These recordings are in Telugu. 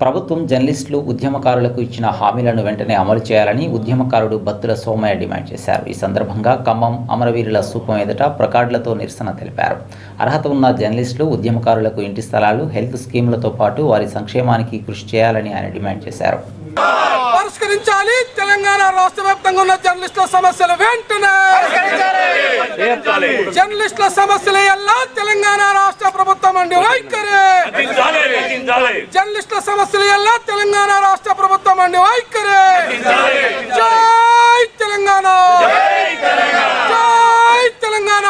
ప్రభుత్వం జర్నలిస్టులు ఉద్యమకారులకు ఇచ్చిన హామీలను వెంటనే అమలు చేయాలని ఉద్యమకారుడు బత్తుల సోమయ్య డిమాండ్ చేశారు. ఈ సందర్భంగా ఖమ్మం అమరవీరుల స్థూపం ఎదుట ప్రకార్డులతో నిరసన తెలిపారు. అర్హత ఉన్న జర్నలిస్టులు ఉద్యమకారులకు ఇంటి స్థలాలు హెల్త్ స్కీములతో పాటు వారి సంక్షేమానికి కృషి చేయాలని ఆయన డిమాండ్ చేశారు. పరిష్కరించాలి. తెలంగాణ రాష్ట్ర వ్యాప్తంగా ఉన్న జర్నలిస్టుల సమస్యలు వెంటనే జర్నలిస్టుల సమస్యలు ఎలా తెలంగాణ రాష్ట్ర ప్రభుత్వం అండి? వైఖరి. జర్నలిస్టుల సమస్యలు ఎలా తెలంగాణ రాష్ట్ర ప్రభుత్వం అండి వైఖరి. జై తెలంగాణ. జై తెలంగాణ.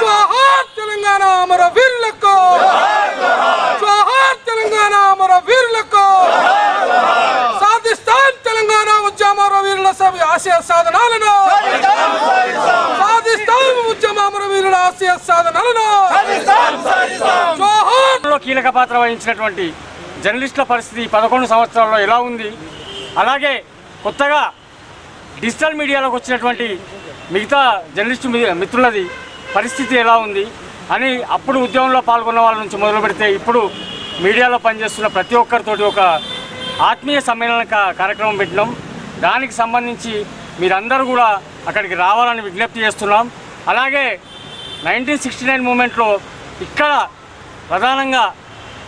జోహార్ తెలంగాణ. అమర వీరులకు జోహార్ తెలంగాణ. అమర వీరులకు. సాధిస్తాం తెలంగాణ ఉద్యమ వీరుల సభ- ఆశయ సాధనాలను. సాధిస్తాం. ఉద్యమ వీరుల ఆశయ సాధనాలను. జోహార్ కీలక పాత్ర వహించినటువంటి జర్నలిస్టుల పరిస్థితి పదకొండు సంవత్సరాల్లో ఎలా ఉంది? అలాగే కొత్తగా డిజిటల్ మీడియాలోకి వచ్చినటువంటి మిగతా జర్నలిస్టు మిత్రులది పరిస్థితి ఎలా ఉంది? అని అప్పుడు ఉద్యమంలో పాల్గొన్న వాళ్ళ నుంచి మొదలు పెడితే ఇప్పుడు మీడియాలో పనిచేస్తున్న ప్రతి ఒక్కరితోటి ఒక ఆత్మీయ సమ్మేళన కార్యక్రమం పెట్టినాం. దానికి సంబంధించి మీరందరూ కూడా అక్కడికి రావాలని విజ్ఞప్తి చేస్తున్నాం. అలాగే నైన్టీన్ సిక్స్టీ నైన్ మూమెంట్లో ఇక్కడ ప్రధానంగా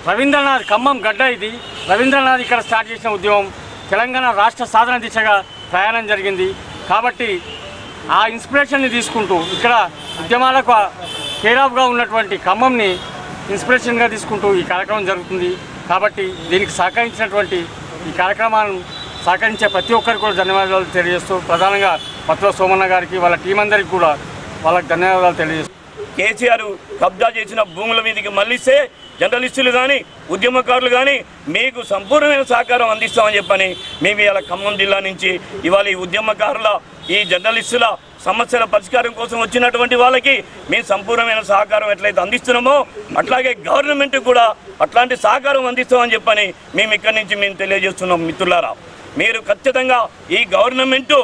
రవీంద్రనాథ్ ఖమ్మం గడ్డ ఇది. రవీంద్రనాథ్ ఇక్కడ స్టార్ట్ చేసిన ఉద్యమం తెలంగాణ రాష్ట్ర సాధన దిశగా ప్రయాణం జరిగింది. కాబట్టి ఆ ఇన్స్పిరేషన్ని తీసుకుంటూ ఇక్కడ ఉద్యమాలకు కేరాఫ్గా ఉన్నటువంటి ఖమ్మంని ఇన్స్పిరేషన్గా తీసుకుంటూ ఈ కార్యక్రమం జరుగుతుంది. కాబట్టి దీనికి సహకరించినటువంటి ఈ కార్యక్రమాలను సహకరించే ప్రతి ఒక్కరికి కూడా ధన్యవాదాలు తెలియజేస్తూ ప్రధానంగా పత్ర సోమన్న గారికి వాళ్ళ టీం అందరికీ కూడా వాళ్ళకి ధన్యవాదాలు తెలియజేస్తూ కేసీఆర్ కబ్జా చేసిన భూముల మీదకి మళ్ళిస్తే జర్నలిస్టులు కానీ ఉద్యమకారులు కానీ మీకు సంపూర్ణమైన సహకారం అందిస్తామని చెప్పని మేము ఇవాళ ఖమ్మం జిల్లా నుంచి ఇవాళ ఈ ఉద్యమకారుల ఈ జర్నలిస్టుల సమస్యల పరిష్కారం కోసం వచ్చినటువంటి వాళ్ళకి మేము సంపూర్ణమైన సహకారం ఎట్లయితే అందిస్తున్నామో అట్లాగే గవర్నమెంట్ కూడా అట్లాంటి సహకారం అందిస్తామని చెప్పని మేము ఇక్కడి నుంచి మేము తెలియజేస్తున్నాం మిత్రులారా. మీరు ఖచ్చితంగా ఈ గవర్నమెంటు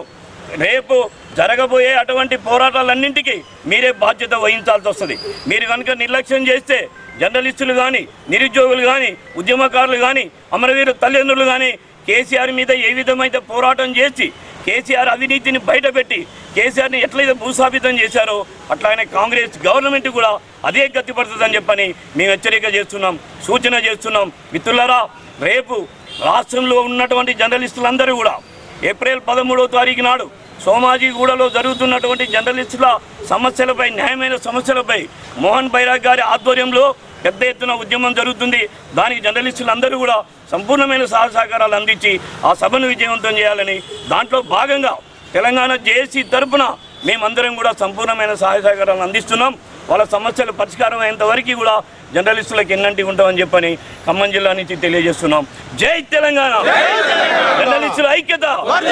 రేపు జరగబోయే అటువంటి పోరాటాలన్నింటికి మీరే బాధ్యత వహించాల్సి వస్తుంది. మీరు కనుక నిర్లక్ష్యం చేస్తే జర్నలిస్టులు కానీ నిరుద్యోగులు కానీ ఉద్యమకారులు కానీ అమరవీరు తల్లిదండ్రులు కానీ కేసీఆర్ మీద ఏ విధమైతే పోరాటం చేసి కేసీఆర్ అవినీతిని బయటపెట్టి కేసీఆర్ని ఎట్లయితే భూస్థాపితం చేశారో అట్లానే కాంగ్రెస్ గవర్నమెంట్ కూడా అదే గతి పడుతుందని చెప్పని మేము హెచ్చరిక చేస్తున్నాం సూచన చేస్తున్నాం. మిత్రులరా రేపు రాష్ట్రంలో ఉన్నటువంటి జర్నలిస్టులందరూ కూడా ఏప్రిల్ పదమూడవ తారీఖు నాడు సోమాజిగూడలో జరుగుతున్నటువంటి జర్నలిస్టుల సమస్యలపై న్యాయమైన సమస్యలపై మోహన్ బైరాగ్ గారి ఆధ్వర్యంలో పెద్ద ఎత్తున ఉద్యమం జరుగుతుంది. దానికి జర్నలిస్టులందరూ కూడా సంపూర్ణమైన సహాయ సహకారాలు అందించి ఆ సభను విజయవంతం చేయాలని దాంట్లో భాగంగా తెలంగాణ జేఏసీ తరఫున మేమందరం కూడా సంపూర్ణమైన సహాయ సహకారాలు అందిస్తున్నాం. వాళ్ళ సమస్యలు పరిష్కారం అయ్యేంత వరకు కూడా జర్నలిస్టులకు ఎన్నంటి ఉంటామని చెప్పని ఖమ్మం జిల్లా నుంచి తెలియజేస్తున్నాం. జై తెలంగాణ! జర్నలిస్టుల ఐక్యత!